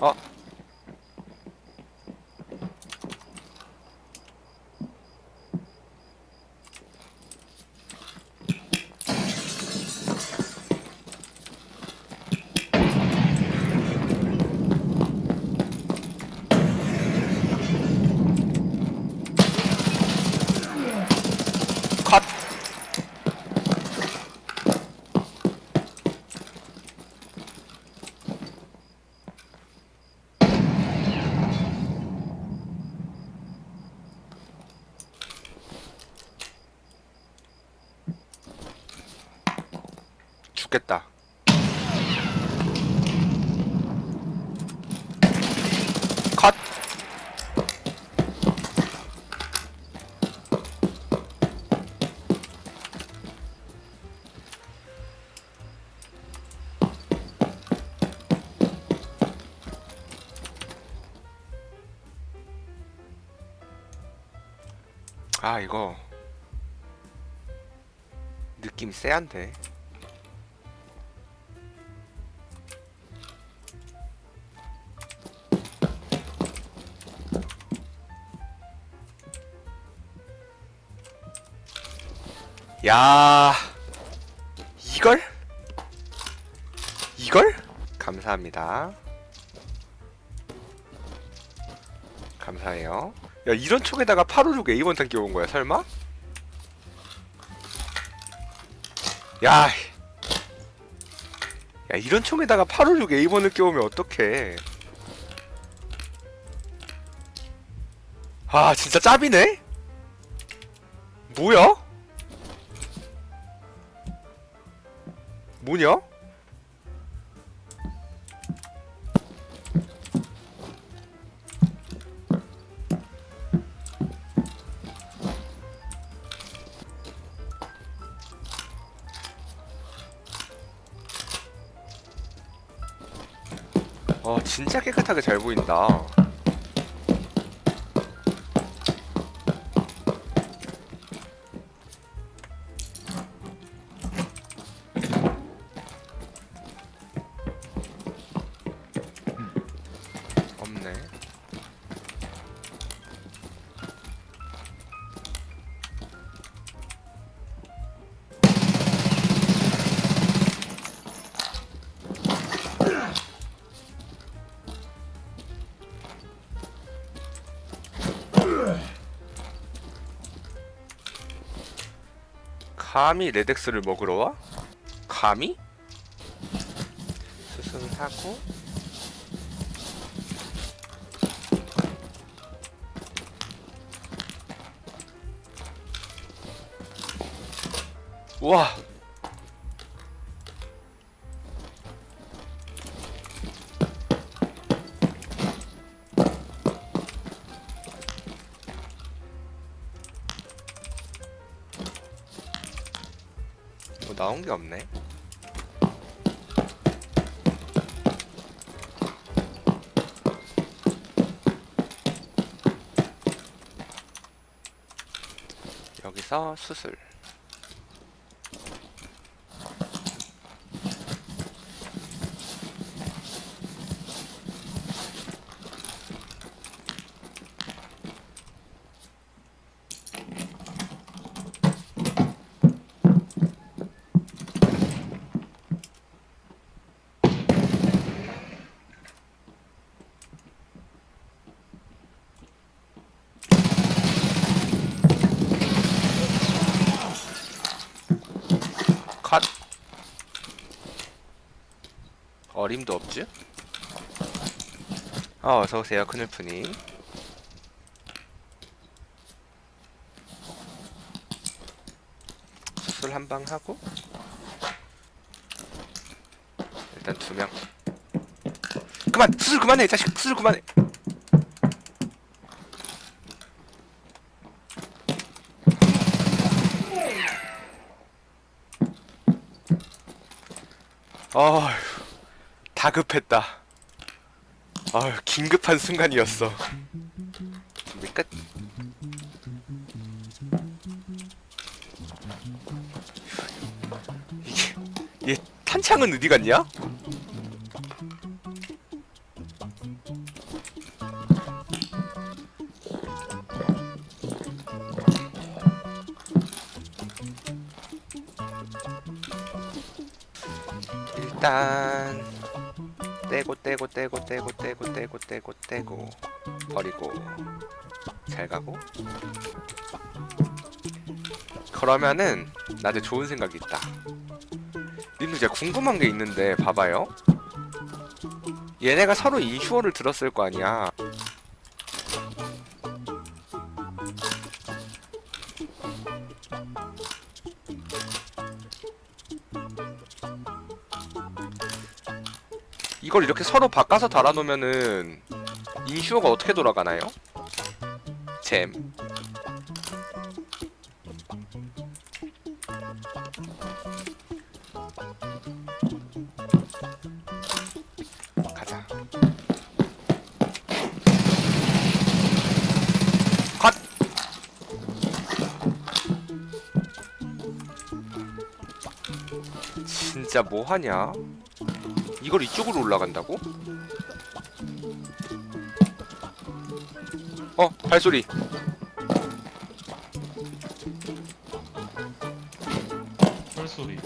어? 컷! 죽겠다. 컷! 아, 이거. 느낌 쎄한데. 야 이걸? 이걸? 감사합니다. 감사해요. 야 이런 총에다가 856 A1탄 끼워온 거야 설마? 야, 야 이런 총에다가 856 A1을 끼우면 어떡해? 아 진짜 짭이네? 뭐야? 뭐냐? 어 진짜 깨끗하게 잘 보인다. 감히 레덱스를 먹으러 와? 감히? 수술하고 우와 나온 게 없네. 여기서 수술 어림도 없지? 어 어서오세요 큰일푼이 수술 한 방 하고? 일단 두명. 그만 수술 그만해 이 자식 수술 그만해. 어휴 다급했다. 어휴 긴급한 순간이었어. 준비 끝. 이게 얘 탄창은 어디 갔냐? 떼고 떼고 떼고 떼고 떼고 떼고 떼고 떼고. 버리고. 잘 가고. 그러면은 나한테 좋은 생각이 있다. 님들 제가 궁금한 게 있는데 봐봐요. 얘네가 서로 인슈어를 들었을 거 아니야 이걸 이렇게 서로 바꿔서 달아놓으면은 인슈어가 어떻게 돌아가나요? 잼. 가자. 컷! 진짜 뭐하냐 이걸 이쪽으로 올라간다고? 어 발소리 털소리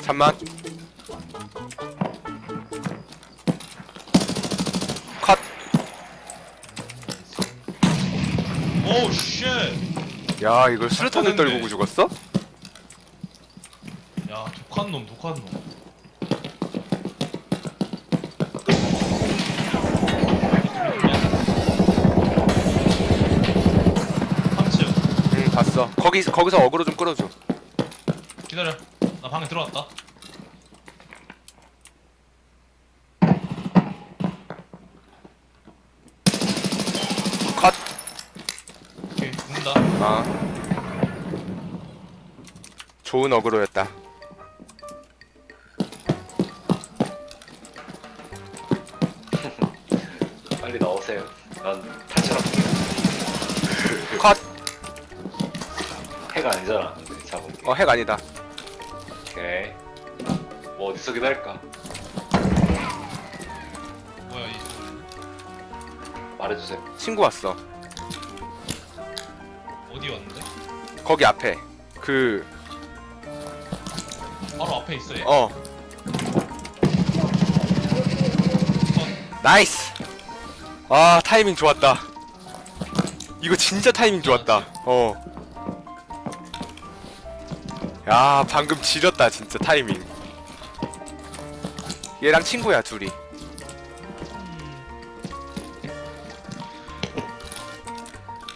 잠만 컷 오우 쉣! 야 이걸 수류탄을. 떨구고 죽었어? 야 독한 놈 독한 놈? 삼층 응 봤어. 거기 거기서 어그로 좀 끌어줘. 기다려. 나 방에 들어왔다. 컷. 오케이 죽는다. 아. 좋은 어그로였다. 난 탈출할게. 컷! 해가 아니잖아. 잡은 게. 어, 핵 아니다. 오케이. 뭐 어디서 기다릴까? 뭐야 이 말해주세요. 친구 왔어. 어디 왔는데? 거기 앞에. 그, 바로 앞에 있어 얘 어, 선. 나이스! 아, 타이밍 좋았다. 이거 진짜 타이밍 좋았다. 어. 야, 방금 지렸다, 진짜 타이밍. 얘랑 친구야, 둘이.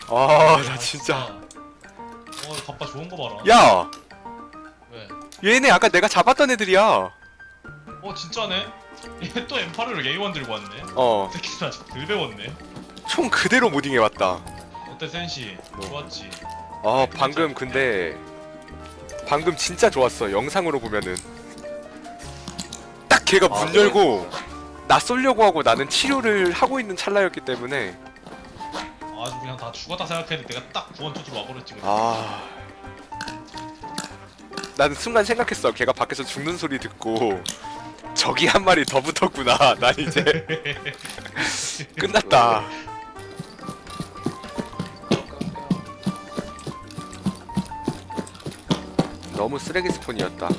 아, 나 진짜. 어 갑바 좋은 거 봐라 야! 왜? 얘네 아까 내가 잡았던 애들이야. 어 진짜네? 얘 또 M8을 A1 들고 왔네 어, 새끼 나 지금 덜 배웠네 총 그대로 모딩해 왔다. 어때 센시? 뭐. 좋았지? 아, 방금 근데 방금 진짜 좋았어. 영상으로 보면은 딱 걔가 문 아, 열고 나 쏠려고 하고 나는 치료를 하고 있는 찰나였기 때문에 아주 그냥 다 죽었다 생각했는데 내가 딱 구원 투수로 와버렸지 그냥. 아. 나는 순간 생각했어. 걔가 밖에서 죽는 소리 듣고 저기 한 마리 더 붙었구나. 난 이제 끝났다. 너무 쓰레기 스폰이었다.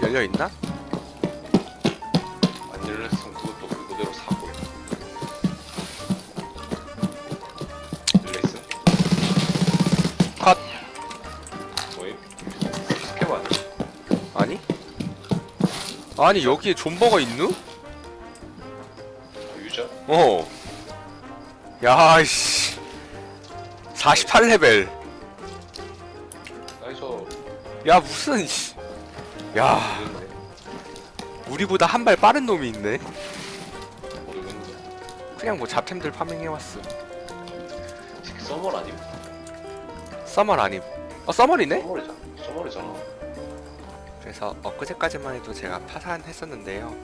열려 있나? 아니 여기에 존버가 있누? 유저? 어. 야, 씨. 48레벨. 나이서 야, 무슨, 씨. 야. 우리보다 한 발 빠른 놈이 있네. 모르겠네. 그냥 뭐 잡템들 파밍해 왔어. 특히 서멀 아님? 써멀 아님. 어, 써멀이네? 서멀이잖아. 서멀이잖아. 그래서 엊그제까지만 해도 제가 파산했었는데요.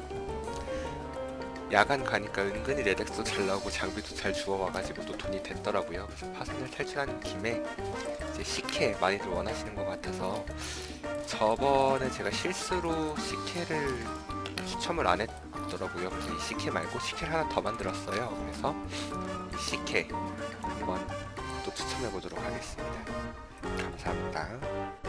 야간 가니까 은근히 레덱스도 잘 나오고 장비도 잘 주워와가지고 또 돈이 됐더라고요. 그래서 파산을 탈출하는 김에 이제 식혜 많이들 원하시는 것 같아서 저번에 제가 실수로 식혜를 추첨을 안 했더라고요. 그래서 이 CK 말고 CK를 하나 더 만들었어요. 그래서 이 CK 한번 또 추첨해 보도록 하겠습니다. 감사합니다.